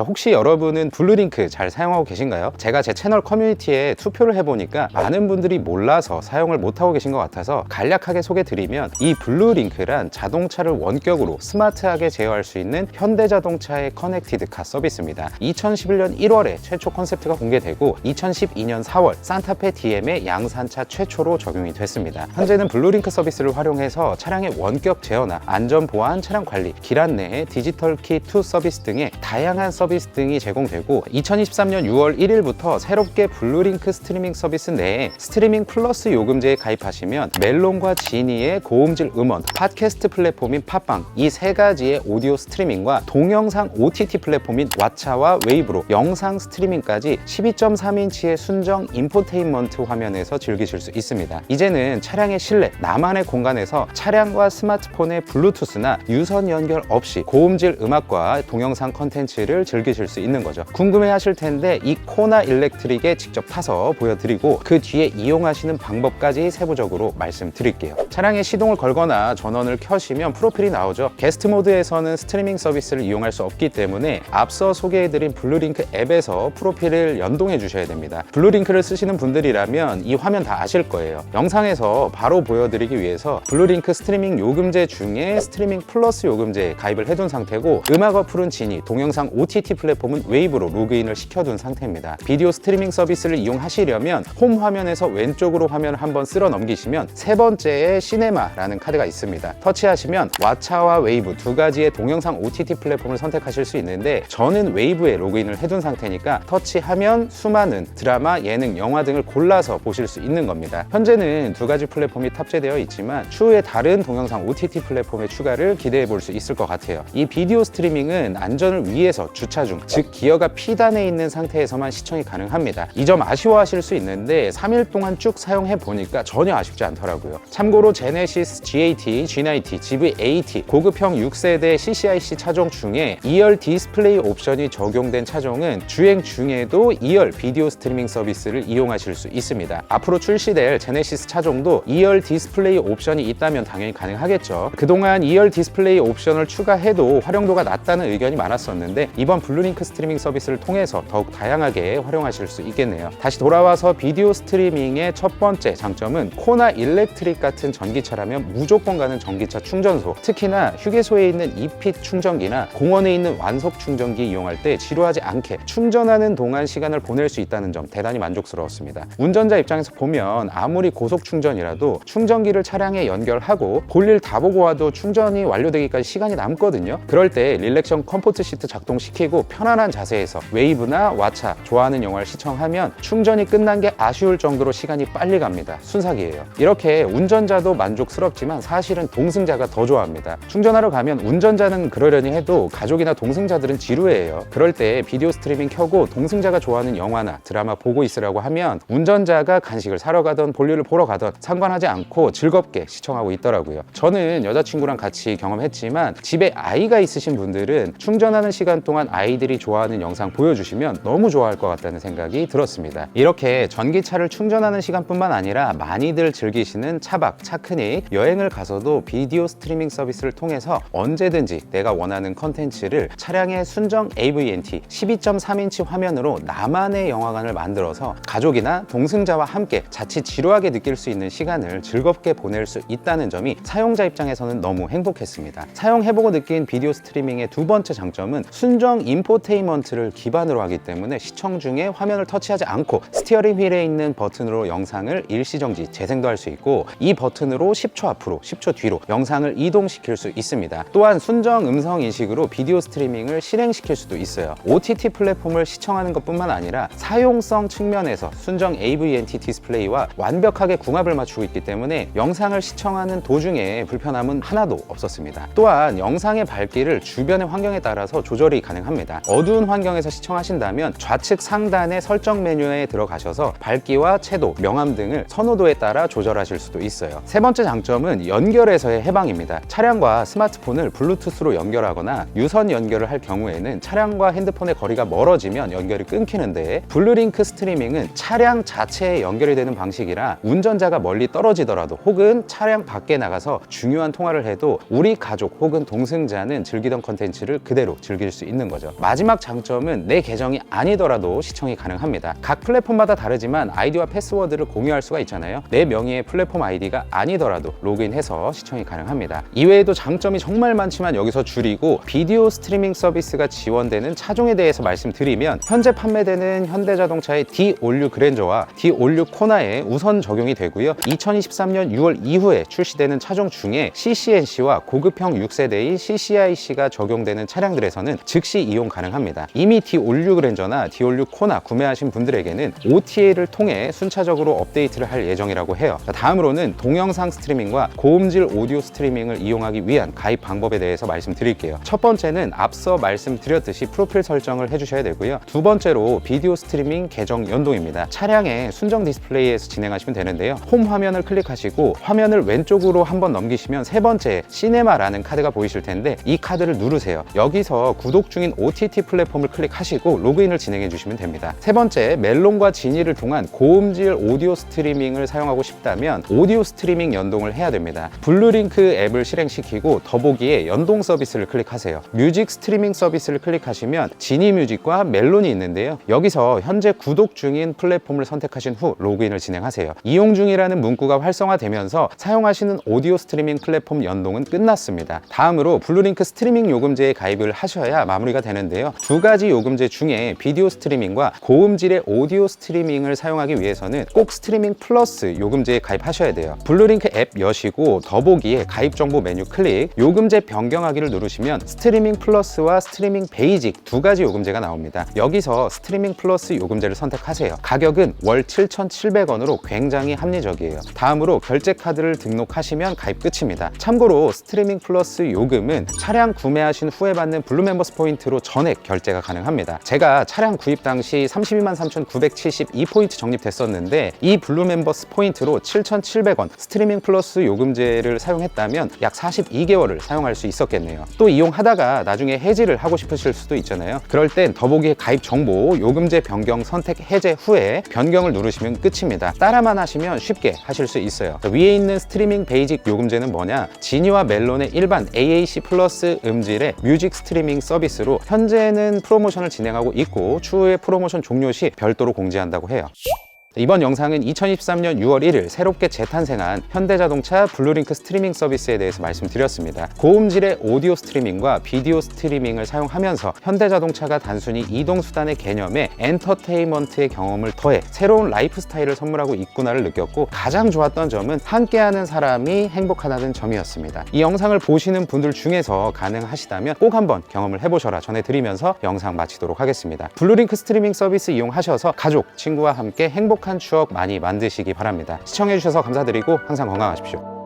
자, 혹시 여러분은 블루링크 잘 사용하고 계신가요? 제가 제 채널 커뮤니티에 투표를 해보니까 많은 분들이 몰라서 사용을 못하고 계신 것 같아서 간략하게 소개드리면 이 블루링크란 자동차를 원격으로 스마트하게 제어할 수 있는 현대자동차의 커넥티드 카 서비스입니다. 2011년 1월에 최초 컨셉트가 공개되고 2012년 4월 산타페 DM의 양산차 최초로 적용이 됐습니다. 현재는 블루링크 서비스를 활용해서 차량의 원격 제어나 안전 보안, 차량 관리, 길 안내, 디지털 키투 서비스 등의 다양한 서비스 등이 제공되고 2023년 6월 1일부터 새롭게 블루링크 스트리밍 서비스 내에 스트리밍 플러스 요금제에 가입하시면 멜론과 지니의 고음질 음원, 팟캐스트 플랫폼인 팟빵 이 세 가지의 오디오 스트리밍과 동영상 OTT 플랫폼인 왓챠와 웨이브로 영상 스트리밍까지 12.3인치의 순정 인포테인먼트 화면에서 즐기실 수 있습니다. 이제는 차량의 실내, 나만의 공간에서 차량과 스마트폰의 블루투스나 유선 연결 없이 고음질 음악과 동영상 컨텐츠를 즐 기실 수 있는 거죠. 궁금해 하실 텐데 이 코나 일렉트릭에 직접 타서 보여드리고 그 뒤에 이용하시는 방법까지 세부적으로 말씀드릴게요. 차량에 시동을 걸거나 전원을 켜시면 프로필이 나오죠. 게스트 모드에서는 스트리밍 서비스를 이용할 수 없기 때문에 앞서 소개해드린 블루링크 앱에서 프로필을 연동해 주셔야 됩니다. 블루링크를 쓰시는 분들이라면 이 화면 다 아실 거예요. 영상에서 바로 보여드리기 위해서 블루링크 스트리밍 요금제 중에 스트리밍 플러스 요금제에 가입을 해둔 상태고 음악 어플은 지니, 동영상 OTT 플랫폼은 웨이브로 로그인을 시켜둔 상태입니다. 비디오 스트리밍 서비스를 이용하시려면 홈 화면에서 왼쪽으로 화면을 한번 쓸어 넘기시면 세 번째에 시네마라는 카드가 있습니다. 터치하시면 왓챠와 웨이브 두 가지의 동영상 OTT 플랫폼을 선택하실 수 있는데 저는 웨이브에 로그인을 해둔 상태니까 터치하면 수많은 드라마, 예능, 영화 등을 골라서 보실 수 있는 겁니다. 현재는 두 가지 플랫폼이 탑재되어 있지만 추후에 다른 동영상 OTT 플랫폼의 추가를 기대해 볼 수 있을 것 같아요. 이 비디오 스트리밍은 안전을 위해서 주차 중, 즉 기어가 피단에 있는 상태에서만 시청이 가능합니다. 이 점 아쉬워하실 수 있는데 3일 동안 쭉 사용해 보니까 전혀 아쉽지 않더라고요. 참고로 제네시스 GAT, G90, GV80 고급형 6세대 CCIC 차종 중에 2열 디스플레이 옵션이 적용된 차종은 주행 중에도 2열 비디오 스트리밍 서비스를 이용하실 수 있습니다. 앞으로 출시될 제네시스 차종도 2열 디스플레이 옵션이 있다면 당연히 가능하겠죠. 그동안 2열 디스플레이 옵션을 추가해도 활용도가 낮다는 의견이 많았었는데 이번 블루링크 스트리밍 서비스를 통해서 더욱 다양하게 활용하실 수 있겠네요. 다시 돌아와서 비디오 스트리밍의 첫 번째 장점은 코나 일렉트릭 같은 전기차라면 무조건 가는 전기차 충전소 특히나 휴게소에 있는 이핏 충전기나 공원에 있는 완속 충전기 이용할 때 지루하지 않게 충전하는 동안 시간을 보낼 수 있다는 점 대단히 만족스러웠습니다. 운전자 입장에서 보면 아무리 고속 충전이라도 충전기를 차량에 연결하고 볼일 다 보고 와도 충전이 완료되기까지 시간이 남거든요. 그럴 때 릴렉션 컴포트 시트 작동시키고 편안한 자세에서 웨이브나 왓챠 좋아하는 영화를 시청하면 충전이 끝난 게 아쉬울 정도로 시간이 빨리 갑니다. 순삭이에요. 이렇게 운전자도 만족스럽지만 사실은 동승자가 더 좋아합니다. 충전하러 가면 운전자는 그러려니 해도 가족이나 동승자들은 지루해요. 그럴 때 비디오 스트리밍 켜고 동승자가 좋아하는 영화나 드라마 보고 있으라고 하면 운전자가 간식을 사러 가던 볼일을 보러 가던 상관하지 않고 즐겁게 시청하고 있더라고요. 저는 여자친구랑 같이 경험했지만 집에 아이가 있으신 분들은 충전하는 시간 동안 아이들이 좋아하는 영상 보여주시면 너무 좋아할 것 같다는 생각이 들었습니다. 이렇게 전기차를 충전하는 시간뿐만 아니라 많이들 즐기시는 차박, 차크닉, 여행을 가서도 비디오 스트리밍 서비스를 통해서 언제든지 내가 원하는 컨텐츠를 차량의 순정 AVNT 12.3인치 화면으로 나만의 영화관을 만들어서 가족이나 동승자와 함께 자칫 지루하게 느낄 수 있는 시간을 즐겁게 보낼 수 있다는 점이 사용자 입장에서는 너무 행복했습니다. 사용해보고 느낀 비디오 스트리밍의 두 번째 장점은 순정 인포테인먼트를 기반으로 하기 때문에 시청 중에 화면을 터치하지 않고 스티어링 휠에 있는 버튼으로 영상을 일시정지, 재생도 할 수 있고 이 버튼으로 10초 앞으로, 10초 뒤로 영상을 이동시킬 수 있습니다. 또한 순정 음성 인식으로 비디오 스트리밍을 실행시킬 수도 있어요. OTT 플랫폼을 시청하는 것뿐만 아니라 사용성 측면에서 순정 AVNT 디스플레이와 완벽하게 궁합을 맞추고 있기 때문에 영상을 시청하는 도중에 불편함은 하나도 없었습니다. 또한 영상의 밝기를 주변의 환경에 따라서 조절이 가능합니다. 어두운 환경에서 시청하신다면 좌측 상단의 설정 메뉴에 들어가셔서 밝기와 채도, 명암 등을 선호도에 따라 조절하실 수도 있어요. 세 번째 장점은 연결에서의 해방입니다. 차량과 스마트폰을 블루투스로 연결하거나 유선 연결을 할 경우에는 차량과 핸드폰의 거리가 멀어지면 연결이 끊기는데 블루링크 스트리밍은 차량 자체에 연결이 되는 방식이라 운전자가 멀리 떨어지더라도 혹은 차량 밖에 나가서 중요한 통화를 해도 우리 가족 혹은 동승자는 즐기던 컨텐츠를 그대로 즐길 수 있는 거죠. 있어요. 마지막 장점은 내 계정이 아니더라도 시청이 가능합니다. 각 플랫폼마다 다르지만 아이디와 패스워드를 공유할 수가 있잖아요. 내 명의의 플랫폼 아이디가 아니더라도 로그인해서 시청이 가능합니다. 이외에도 장점이 정말 많지만 여기서 줄이고 비디오 스트리밍 서비스가 지원되는 차종에 대해서 말씀드리면 현재 판매되는 현대자동차의 D 올류 그랜저와 D 올류 코나에 우선 적용이 되고요. 2023년 6월 이후에 출시되는 차종 중에 CCNC와 고급형 6세대인 CCIC가 적용되는 차량들에서는 즉시 이용 가능합니다. 이미 D 올류 그랜저나 D 올류 코나 구매하신 분들에게는 OTA를 통해 순차적으로 업데이트를 할 예정이라고 해요. 자, 다음으로는 동영상 스트리밍과 고음질 오디오 스트리밍을 이용하기 위한 가입 방법에 대해서 말씀드릴게요. 첫 번째는 앞서 말씀드렸듯이 프로필 설정을 해주셔야 되고요. 두 번째로 비디오 스트리밍 계정 연동입니다. 차량의 순정 디스플레이에서 진행하시면 되는데요. 홈 화면을 클릭하시고 화면을 왼쪽으로 한번 넘기시면 세 번째 시네마라는 카드가 보이실 텐데 이 카드를 누르세요. 여기서 구독 중인 OTT 플랫폼을 클릭하시고 로그인을 진행해 주시면 됩니다. 세 번째 멜론과 지니를 통한 고음질 오디오 스트리밍을 사용하고 싶다면 오디오 스트리밍 연동을 해야 됩니다. 블루링크 앱을 실행시키고 더보기에 연동 서비스를 클릭하세요. 뮤직 스트리밍 서비스를 클릭하시면 지니 뮤직과 멜론이 있는데요. 여기서 현재 구독 중인 플랫폼을 선택하신 후 로그인을 진행하세요. 이용 중이라는 문구가 활성화되면서 사용하시는 오디오 스트리밍 플랫폼 연동은 끝났습니다. 다음으로 블루링크 스트리밍 요금제에 가입을 하셔야 마무리가 되는데요. 두 가지 요금제 중에 비디오 스트리밍과 고음질의 오디오 스트리밍을 사용하기 위해서는 꼭 스트리밍 플러스 요금제에 가입하셔야 돼요. 블루링크 앱 여시고 더보기에 가입 정보 메뉴 클릭, 요금제 변경하기를 누르시면 스트리밍 플러스와 스트리밍 베이직 두 가지 요금제가 나옵니다. 여기서 스트리밍 플러스 요금제를 선택하세요. 가격은 월 7,700원으로 굉장히 합리적이에요. 다음으로 결제 카드를 등록하시면 가입 끝입니다. 참고로 스트리밍 플러스 요금은 차량 구매하신 후에 받는 블루 멤버스 포인트로 전액 결제가 가능합니다. 제가 차량 구입 당시 32만 3,972포인트 적립됐었는데 이 블루 멤버스 포인트로 7,700원 스트리밍 플러스 요금제를 사용했다면 약 42개월을 사용할 수 있었겠네요. 또 이용하다가 나중에 해지를 하고 싶으실 수도 있잖아요. 그럴 땐 더보기에 가입 정보 요금제 변경 선택 해제 후에 변경을 누르시면 끝입니다. 따라만 하시면 쉽게 하실 수 있어요. 위에 있는 스트리밍 베이직 요금제는 뭐냐? 지니와 멜론의 일반 AAC 플러스 음질의 뮤직 스트리밍 서비스로 현재는 프로모션을 진행하고 있고 추후에 프로모션 종료 시 별도로 공지한다고 해요. 이번 영상은 2023년 6월 1일 새롭게 재탄생한 현대자동차 블루링크 스트리밍 서비스에 대해서 말씀드렸습니다. 고음질의 오디오 스트리밍과 비디오 스트리밍을 사용하면서 현대자동차가 단순히 이동수단의 개념에 엔터테인먼트의 경험을 더해 새로운 라이프 스타일을 선물하고 있구나를 느꼈고 가장 좋았던 점은 함께하는 사람이 행복하다는 점이었습니다. 이 영상을 보시는 분들 중에서 가능하시다면 꼭 한번 경험을 해보셔라 전해드리면서 영상 마치도록 하겠습니다. 블루링크 스트리밍 서비스 이용하셔서 가족, 친구와 함께 행복한 추억 많이 만드시기 바랍니다. 시청해주셔서 감사드리고 항상 건강하십시오.